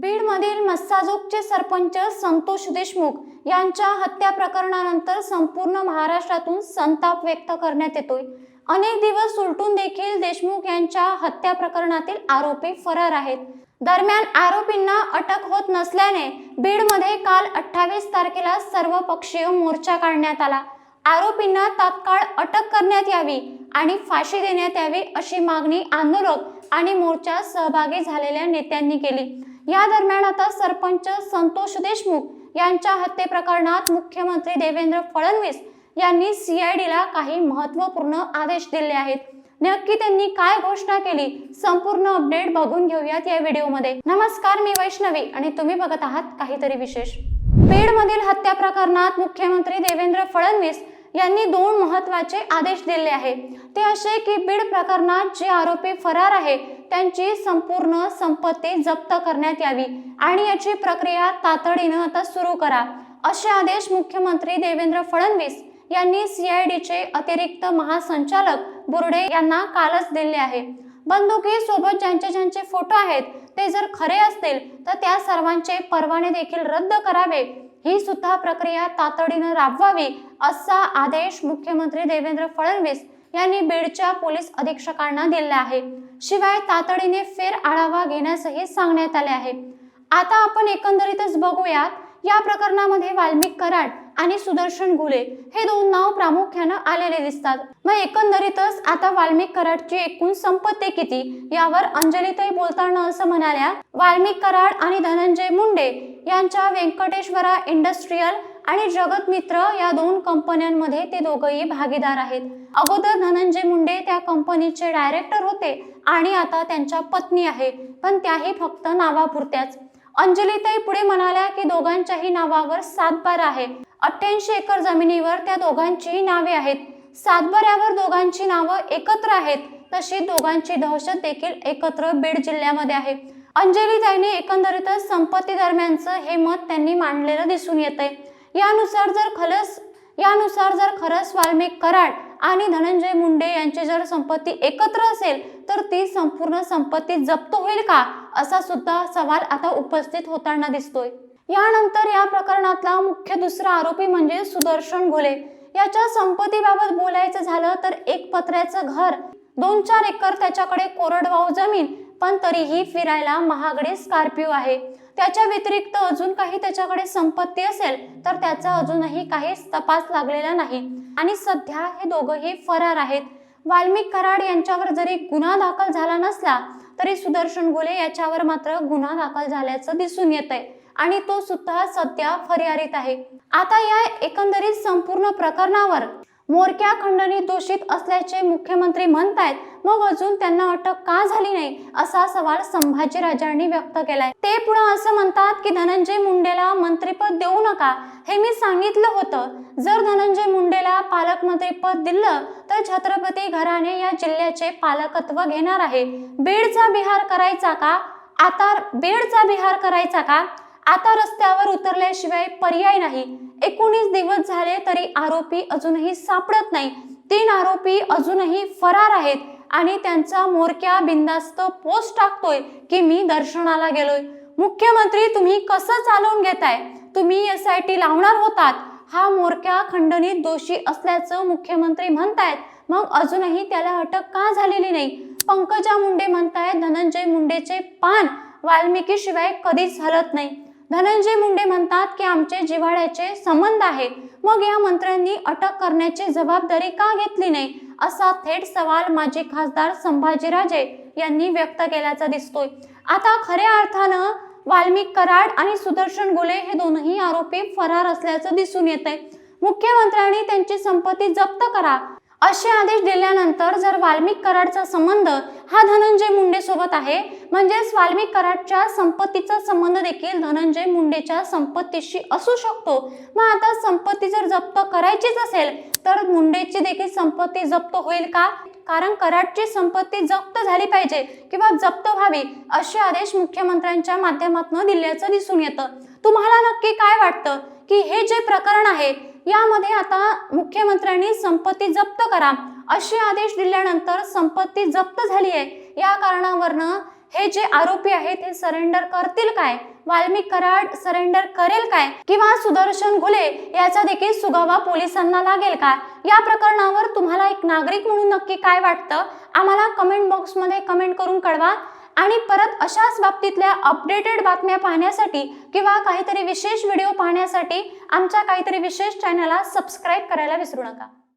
बीडमधील मस्साजोगचे सरपंच संतोष देशमुख यांच्या हत्या प्रकरणानंतर संपूर्ण महाराष्ट्रातून संताप व्यक्त करण्यात येतोय. अनेक दिवस उलटून देखील देशमुख यांच्या हत्या प्रकरणातील आरोपी फरार आहेत. दरम्यान आरोपींना अटक होत नसल्याने बीडमध्ये काल अठ्ठावीस तारखेला सर्वपक्षीय मोर्चा काढण्यात आला. आरोपींना तात्काळ अटक करण्यात यावी आणि फाशी देण्यात यावी अशी मागणी आंदोलक आणि मोर्चात सहभागी झालेल्या नेत्यांनी केली. या दरम्यान आता सरपंच संतोष देशमुख यांच्या हत्ये प्रकरणात मुख्यमंत्री देवेंद्र फडणवीस यांनी सीआयडीला काही महत्त्वपूर्ण आदेश दिले आहेत. नक्की त्यांनी काय घोषणा केली? संपूर्ण अपडेट बघून घेऊयात या व्हिडिओमध्ये. नमस्कार मी वैष्णवी आणि तुम्ही बघत आहात काहीतरी विशेष. बीडमधील हत्या प्रकरणात मुख्यमंत्री देवेंद्र फडणवीस यांनी दोन महत्त्वाचे आदेश दिले आहे. ते असे की बीड प्रकरणात जे आरोपी फरार आहे त्यांची संपूर्ण संपत्ती जप्त करण्यात यावी आणि याची प्रक्रिया तातडीनं आता सुरू करा असे आदेश मुख्यमंत्री देवेंद्र फडणवीस यांनी सीआयडीचे अतिरिक्त महासंचालक बुर्डे यांना कालच दिले आहे. बंदुकी सोबत ज्यांचे ज्यांचे फोटो आहेत ते जर खरे असतील तर त्या सर्वांचे परवाने देखील रद्द करावे. ही सुद्धा प्रक्रिया तातडीनं राबवावी असा आदेश मुख्यमंत्री देवेंद्र फडणवीस यांनी बीडच्या पोलीस अधीक्षकांना दिला आहे. शिवाय तातडीने फेर आढावा घेण्यासही सांगण्यात आले आहे. आता आपण एकंदरीतच बघूयात या प्रकरणामध्ये वाल्मिक कराड आणि सुदर्शन घुले हे दोन नाव प्रामुख्यानं आलेले दिसतात. मग एकंदरीतच आता वाल्मिक कराडची एकूण संपत्ती किती यावर अंजलीताई बोलताना असं म्हणाल्या वाल्मिक कराड आणि धनंजय मुंडे यांच्या व्यंकटेश्वरा इंडस्ट्रीयल आणि जगत मित्र या दोन कंपन्यांमध्ये ते दोघंही भागीदार आहेत. अगोदर धनंजय मुंडे त्या कंपनीचे डायरेक्टर होते आणि आता त्यांच्या पत्नी आहे. पण त्याही फक्त नावापुरत्याच. अंजलीताई पुढे म्हणाल्या की दोघांच्याही नावावर सातबार आहे. अठ्ठ्याऐंशी एकर जमिनीवर त्या दोघांचीही नावे आहेत. सातबाऱ्यावर दोघांची नावं एकत्र आहेत. तशी दोघांची दहशत देखील एकत्र बीड जिल्ह्यामध्ये आहे. अंजलीताईने एकंदरीतच संपत्ती दरम्यानचं हे मत त्यांनी मांडलेलं दिसून येत आहे यानुसार जर खलस यानुसार जर खरंच वाल्मिक कराड आणि धनंजय मुंडे यांची जर संपत्ती एकत्र असेल तर ती संपूर्ण संपत्ती जप्त होईल का? असा सुद्धा सवाल आता उपस्थित होताना दिसतोय. यानंतर या प्रकरणातला मुख्य दुसरा आरोपी म्हणजे सुदर्शन घोले. याच्या संपत्तीबाबत बोलायचं झालं तर एक पत्र्याचं घर दोन चार एकर त्याच्याकडे कोरडवाहू जमीन पण तरीही फिरायला महागडे स्कॉर्पिओ आहे. त्याच्या व्यतिरिक्त अजून काही त्याच्याकडे संपत्ती असेल तर त्याचा अजूनही काही तपास लागलेला नाही. आणि सध्या हे दोघंही फरार आहेत. वाल्मिक कराड यांच्यावर जरी गुन्हा दाखल झाला नसला तरी सुदर्शन गोले याच्यावर मात्र गुन्हा दाखल झाल्याचं दिसून येत आहे आणि तो सुद्धा सध्या फर्यारीत आहे. आता या एकंदरीत संपूर्ण प्रकरणावर मोरक्या खंडणी दोषित असल्याचे मुख्यमंत्री म्हणतायत मग अजून त्यांना अटक का झाली नाही असा सवाल संभाजी राजांनी व्यक्त केलाय. ते पुढे असं म्हणतात की धनंजय मुंडेला मंत्रीपद देऊ नका हे मी सांगितलं होतं. जर धनंजय मुंडेला पालकमंत्रीपद दिलं तर छत्रपती घराणे या जिल्ह्याचे पालकत्व घेणार आहे. बीडचा बिहार करायचा का? आता बीडचा बिहार करायचा का? आता रस्त्यावर उतरल्याशिवाय पर्याय नाही. एकोणीस दिवस झाले तरी आरोपी अजूनही सापडत नाही. तीन आरोपी अजूनही फरार आहेत आणि त्यांचा मोरक्या बिंदास्त पोस्ट टाकतोय की मी दर्शनाला गेलोय. मुख्यमंत्री तुम्ही कसं चालवून घेताय? तुम्ही एस आय टी लावणार होतात. हा मोरक्या खंडणीत दोषी असल्याचं मुख्यमंत्री म्हणतायत. मग अजूनही त्याला अटक का झालेली नाही? पंकजा मुंडे म्हणतायत धनंजय मुंडेचे पान वाल्मिकी शिवाय कधीच हलत नाही. धनंजय मुंडे म्हणतात की आमचे जिव्हाळ्याचे संबंध आहे. मग या मंत्र्यांनी अटक करण्याची जबाबदारी का घेतली नाही? असा थेट सवाल माजी खासदार संभाजीराजे यांनी व्यक्त केल्याचा दिसतोय. आता खऱ्या अर्थानं वाल्मिक कराड आणि सुदर्शन गुले हे दोनही आरोपी फरार असल्याचं दिसून येत आहे मुख्यमंत्र्यांनी त्यांची संपत्ती जप्त करा. असे आदेश दिल्यानंतर जर वाल्मिक कराडचा संबंध हा धनंजय मुंडे सोबत आहे म्हणजेच वाल्मिक कराडच्या संपत्तीचा संबंध देखील धनंजय मुंडेच्या संपत्तीशी असू शकतो. मग आता संपत्ती जर जप्त करायचीच असेल तर मुंडेची देखील संपत्ती जप्त होईल का? कारण कराडची संपत्ती जप्त झाली पाहिजे किंवा जप्त व्हावी असे आदेश मुख्यमंत्र्यांच्या माध्यमातून दिल्याचं दिसून येतं. तुम्हाला नक्की काय वाटतं? की हे जे प्रकरण आहे यामध्ये आता मुख्यमंत्र्यांनी संपत्ती जप्त करा असे आदेश दिल्यानंतर संपत्ती जप्त झाली आहे. या कारणावरनं हे जे आरोपी आहेत हे सरेंडर करतील काय? वाल्मिक कराड सरेंडर करेल काय? किंवा सुदर्शन घुले याचा देखील सुगावा पोलिसांना लागेल का? या प्रकरणावर तुम्हाला एक नागरिक म्हणून नक्की काय वाटतं? आम्हाला कमेंट बॉक्समध्ये कमेंट करून कळवा. आणि परत अशाच बाबतीतल्या अपडेटेड बातम्या पाहण्यासाठी किंवा काहीतरी विशेष व्हिडिओ पाहण्यासाठी आमच्या काहीतरी विशेष चॅनलला सबस्क्राईब करायला विसरू नका.